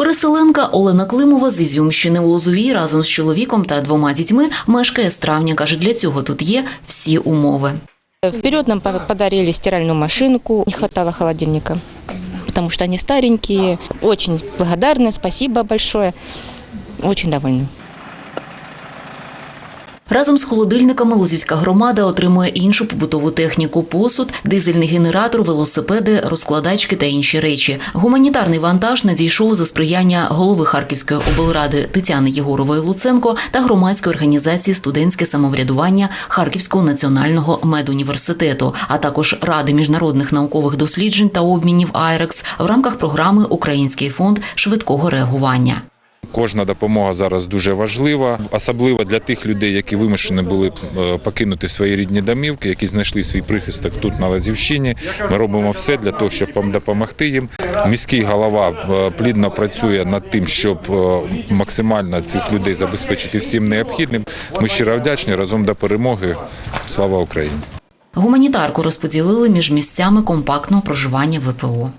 Переселенка Олена Климова з Ізюмщини у Лозовій разом з чоловіком та двома дітьми мешкає з травня. каже, для цього тут є всі умови. Вперед нам по- подарили стиральну машинку, не хватало холодильника, тому що вони старенькі. Очень благодарны, спасибо большое, очень довольны. Разом з холодильниками Лозівська громада отримує іншу побутову техніку: посуд, дизельний генератор, велосипеди, розкладачки та інші речі. Гуманітарний вантаж надійшов за сприяння голови Харківської облради Тетяни Єгорової Луценко та громадської організації Студентське самоврядування Харківського національного медуніверситету, а також Ради міжнародних наукових досліджень та обмінів АЙРЕКС в рамках програми Український фонд швидкого реагування. Кожна допомога зараз дуже важлива, особливо для тих людей, які вимушені були е, покинути свої рідні домівки, які знайшли свій прихисток тут на Лазівщині. Ми робимо все для того, щоб допомогти їм. Міський голова е, плідно працює над тим, щоб е, максимально цих людей забезпечити всім необхідним. Ми щиро вдячні разом до перемоги. Слава Україні! Гуманітарку розподілили між місцями компактного проживання ВПО.